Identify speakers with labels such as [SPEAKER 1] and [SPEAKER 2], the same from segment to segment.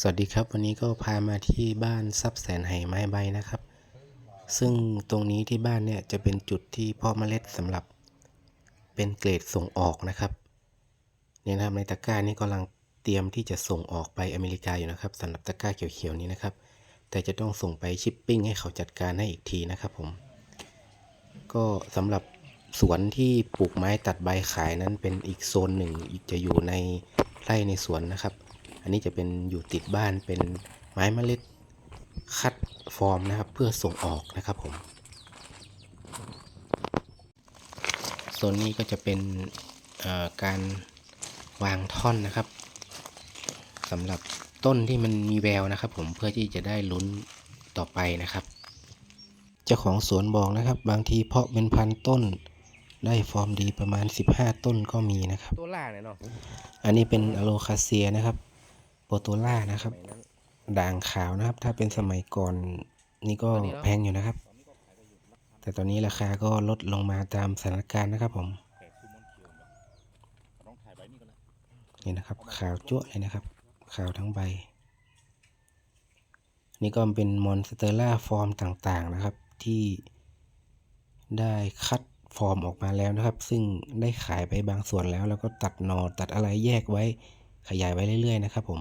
[SPEAKER 1] สวัสดีครับ วันนี้ก็พามาที่บ้านทรัพย์แสนไหไม้ใบนะครับ ซึ่งตรงนี้ที่บ้านเนี่ยจะเป็นจุดที่พาะเมล็ดสำหรับเป็นเกรดส่งออกนะครับเนี่ยนะครับในตะกร้านี้กำลังเตรียมที่จะส่งออกไปอเมริกาอยู่นะครับสำหรับตะกร้าเขียวๆนี้นะครับ แต่จะต้องส่งไปชิปปิ้งให้เขาจัดการให้อีกทีนะครับผม ก็สำหรับสวนที่ปลูกไม้ตัดใบขายนั้นเป็นอีกโซนหนึ่งจะอยู่ในไร่ในสวนนะครับ อันนี้จะเป็นอยู่ติดบ้านเป็นไม้เมล็ดคัดฟอร์มนะครับ เพื่อส่งออกนะครับผมโซนนี้ก็จะเป็นเอ่อการวางท่อนนะครับสำหรับต้นที่มันมีแววนะครับ ผมเพื่อที่จะได้ลุ้นต่อไปนะครับ เจ้าของสวนบอกนะครับ บางทีเพาะเป็นพันต้น ได้ฟอร์มดีประมาณ 15 ต้นก็มีนะครับ
[SPEAKER 2] ตัวล่าเนี่ยเนาะ
[SPEAKER 1] อันนี้เป็นอะโลคาเซียนะครับ โปโตล่านะครับ ด่างขาวนะครับ ถ้าเป็นสมัยก่อนนี่ก็แพงอยู่นะครับ แต่ตอนนี้ราคาก็ลดลงมาตามสถานการณ์นะครับผมนี่นะครับขาวจั่วะเลยนะครับ ขาวทั้งใบ นี่ก็เป็นมอนสเตอร่าฟอร์มต่างๆนะครับ ที่ได้คัดฟอร์มออกมาแล้วนะครับ ซึ่งได้ขายไปบางส่วนแล้ว แล้วก็ตัดหนอตัดอะไรแยกไว้ ขยายไว้เรื่อยๆนะครับผม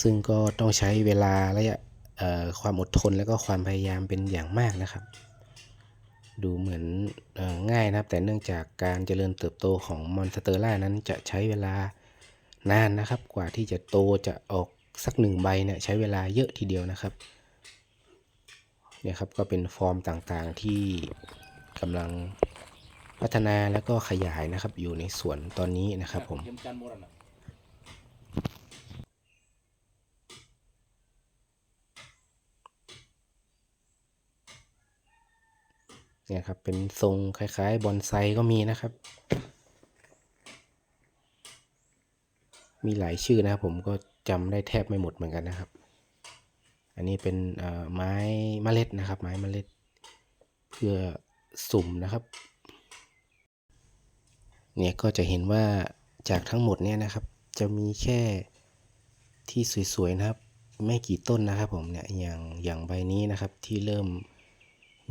[SPEAKER 1] ซึ่งก็ต้องใช้เวลาระยะความอดทนแล้วก็ความพยายามเป็นอย่างมากนะครับ ดูเหมือนอง่ายนะครับแต่เนื่องจากการเจริญเติบโตของมอนสเตอร่านั้นจะใช้เวลานานนะครับ กว่าที่จะโตจะออกสักหนึ่งใบเนี่ยใช้เวลาเยอะทีเดียวนะครับเนี่ยครับก็เป็นฟอร์มต่างๆที่กำลัง พัฒนาแล้วก็ขยายนะครับ อยู่ในสวนตอนนี้นะครับผม
[SPEAKER 2] เนี่
[SPEAKER 1] ยครับ เป็นทรงคล้าย ๆ บอนไซก็มีนะครับ มีหลายชื่อนะครับผมก็จำได้แทบไม่หมดเหมือนกันนะครับ อันนี้เป็นไม้เมล็ดนะครับ ไม้เมล็ดเพื่อสุ่มนะครับ เนี่ยก็จะเห็นว่าจากทั้งหมดเนี่ยนะครับ จะมีแค่ที่สวยๆนะครับ ไม่กี่ต้นนะครับผมเนี่ยอย่างอย่างใบนี้นะครับที่เริ่ม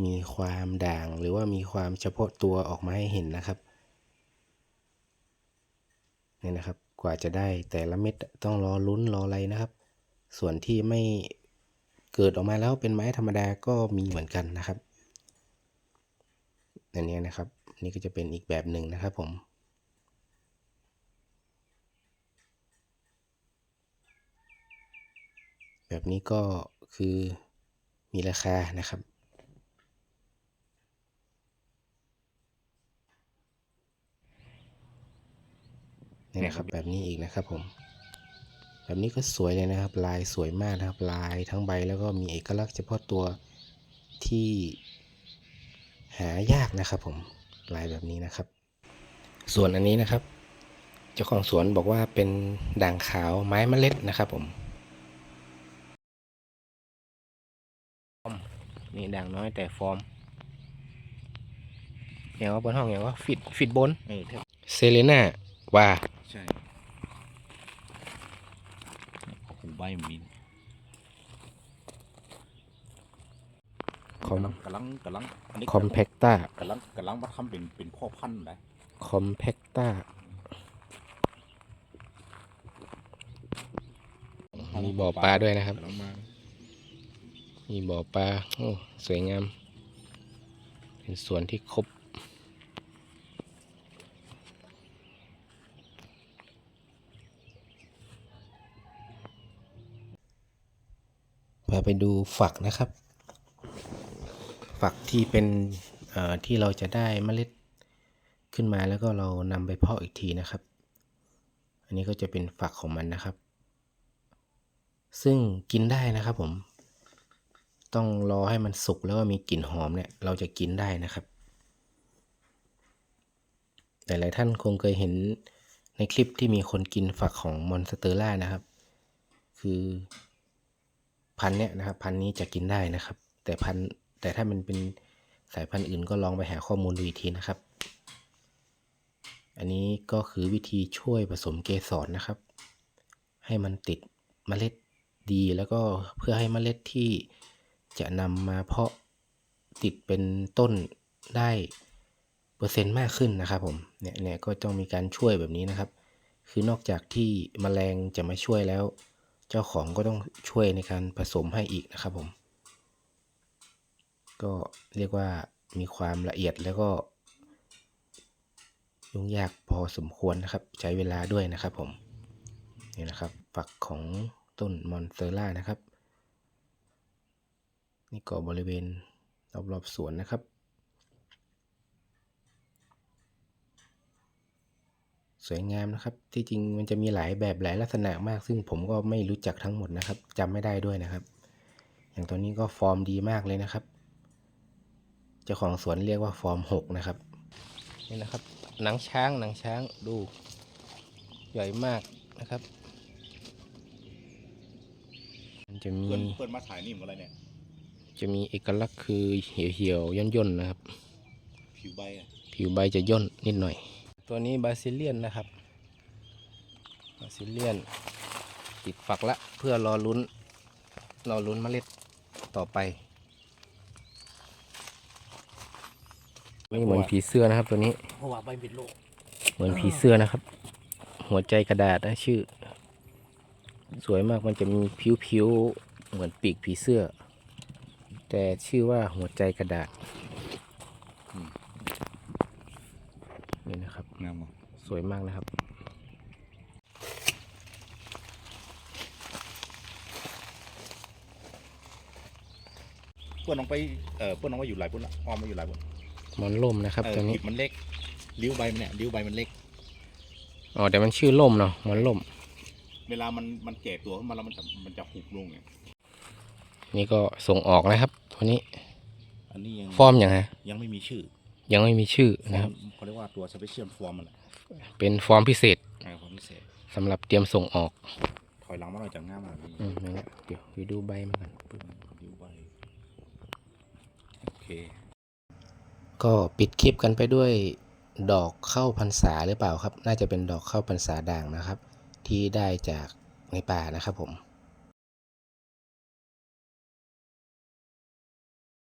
[SPEAKER 1] มีความด่างหรือว่ามีความเฉพาะตัวออกมาให้เห็นนะครับเนี่ยนะครับกว่าจะได้แต่ละเม็ดต้องรอลุ้นรออะไรนะครับ ส่วนที่ไม่เกิดออกมาแล้วเป็นไม้ธรรมดาก็มีเหมือนกันนะครับอันนี้นะครับ นี่ก็จะเป็นอีกแบบหนึ่งนะครับผม แบบนี้ก็คือมีราคานะครับ นี่นะครับแบบนี้อีกนะครับผม แบบนี้ก็สวยเลยนะครับ ลายสวยมากนะครับ ลายทั้งใบแล้วก็มีเอกลักษณ์เฉพาะตัวที่หายากนะครับผม ลายแบบนี้นะครับ ส่วนอันนี้นะครับ เจ้าของสวนบอกว่าเป็นด่างขาวไม้เมล็ดนะครับผม นี่ด่างน้อยแต่ฟอร์มอย่างว่าบนห้องอย่างว่าฟิตฟิตบน
[SPEAKER 2] เออแทบ
[SPEAKER 1] เซเลน่าว่า
[SPEAKER 2] ใช่โอ้โหใบมันมี
[SPEAKER 1] คอม
[SPEAKER 2] กำลังกำลังอันนี้
[SPEAKER 1] คอมแพคต้ากำ
[SPEAKER 2] ลังกำลังมาทำเป็นเป็นพ่อพันธุ์นะ
[SPEAKER 1] คอมแพคต้ามีบ่อปลาด้วยนะครับ
[SPEAKER 2] กำลัง มี
[SPEAKER 1] บ่อปลาโอ้สวยงาม เป็นสวนที่ครบพาไปดูฝักนะครับ ฝักที่เป็นที่เราจะได้เมล็ดขึ้นมาแล้วก็เรานำไปเพาะอีกทีนะครับ อันนี้ก็จะเป็นฝักของมันนะครับ ซึ่งกินได้นะครับผม ต้องรอให้มันสุกแล้วก็มีกลิ่นหอมเนี่ยเราจะกินได้นะครับ หลายๆท่านคงเคยเห็นในคลิปที่มีคนกินฝักของมอนสเตอร่านะครับ คือพันเนี้ยนะครับพันนี้จะกินได้นะครับ แต่พันแต่ถ้ามันเป็นสายพันธุ์อื่นก็ลองไปหาข้อมูลดูอีกทีนะครับ อันนี้ก็คือวิธีช่วยผสมเกสรนะครับ ให้มันติดเมล็ดดีแล้วก็เพื่อให้เมล็ดที่ จะนำมาเพาะติดเป็นต้นได้เปอร์เซ็นต์มากขึ้นนะครับผมเนี่ยเนี่ยก็ต้องมีการช่วยแบบนี้นะครับ คือนอกจากที่แมลงจะมาช่วยแล้ว เจ้าของก็ต้องช่วยในการผสมให้อีกนะครับผม ก็เรียกว่ามีความละเอียดแล้วก็ยุ่งยากพอสมควรนะครับ ใช้เวลาด้วยนะครับผมนี่นะครับฝักของต้นมอนเซอร่านะครับ นี่ก็บริเวณรอบๆสวนนะครับ สวยงามนะครับ ที่จริงมันจะมีหลายแบบหลายลักษณะมาก ซึ่งผมก็ไม่รู้จักทั้งหมดนะครับจำไม่ได้ด้วยนะครับ อย่างตัวนี้ก็ฟอร์มดีมากเลยนะครับ เจ้าของสวนเรียกว่าฟอร์มหกนะครับนี่นะครับ หนังช้างหนังช้างดูใหญ่มากนะครับ มันจะมี
[SPEAKER 2] เพื่อนเพื่อนมาถ่ายนี่มอะไรเนี่ย
[SPEAKER 1] จะมีเอกลักษณ์คือเหี่ยวๆย่นๆนะครับ
[SPEAKER 2] ผิวใบอะ
[SPEAKER 1] ผิวใบจะย่นนิดหน่อย ตัวนี้บาซิเลียนนะครับบาซิเลียนติดฝักละเพื่อรอลุ้น รอลุ้นเมล็ดต่อไปนี่เหมือนผีเสื้อนะครับตัวนี้
[SPEAKER 2] เพราะว่าใบเป็นโรค
[SPEAKER 1] เหมือนผีเสื้อนะครับ หัวใจกระดาษนะชื่อ สวยมากมันจะมีผิวๆเหมือนปีกผีเสื้อ แต่ชื่อว่าหัวใจกระดาษนี่นะครับ
[SPEAKER 2] งามอะ
[SPEAKER 1] สวยมากนะครับ
[SPEAKER 2] เพื่อนน้องไปเออเพื่อนน้องว่าอยู่หลายปุ่นละออมมาอยู่หลายปุ่น
[SPEAKER 1] หมอนล่มนะครับ
[SPEAKER 2] เออ
[SPEAKER 1] ตัวนี้
[SPEAKER 2] ผิวมันเล็กริ้วใบมันเนี่ยริ้วใบมันเล็ก
[SPEAKER 1] อ๋อแต่มันชื่อล่มเนาะหมอนล่ม
[SPEAKER 2] เวลามันมันแก่ตัวขึ้นมาแล้วมันจะมันจะหุบลงเนี่ย
[SPEAKER 1] นี่ก็ส่งออกนะครับ ตัวนี้
[SPEAKER 2] อันนี้ยัง
[SPEAKER 1] ฟอร์มอย่างฮะ
[SPEAKER 2] ยังไม่มีชื่อ
[SPEAKER 1] ยังไม่มีชื่อ
[SPEAKER 2] ฟอ
[SPEAKER 1] นะ
[SPEAKER 2] ร์
[SPEAKER 1] ค
[SPEAKER 2] ม
[SPEAKER 1] รับ
[SPEAKER 2] เขาเรียกว่าตัวสเปเชียลฟอร์มมันแหละ
[SPEAKER 1] เป็นฟอร์มพิเศษ
[SPEAKER 2] อ่าความพิเศษ
[SPEAKER 1] สำหรับเตรียมส่งออก
[SPEAKER 2] ถอยหลังมาหน่อยจากง่ามมาพี่
[SPEAKER 1] อืมนั่นแหละเดี๋ยวไปดูใบมันกัน
[SPEAKER 2] ปึ๊บริ้วใบโอเค
[SPEAKER 1] ก็ปิดคลิปกันไปด้วยดอกเข้าพรรษาหรือเปล่าครับ น่าจะเป็นดอกเข้าพรรษาด่างนะครับ ที่ได้จากในป่านะครับผม